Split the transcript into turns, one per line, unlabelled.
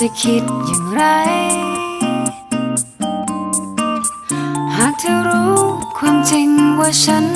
จะคิดอย่างไร หากเธอรู้ความจริงว่าฉัน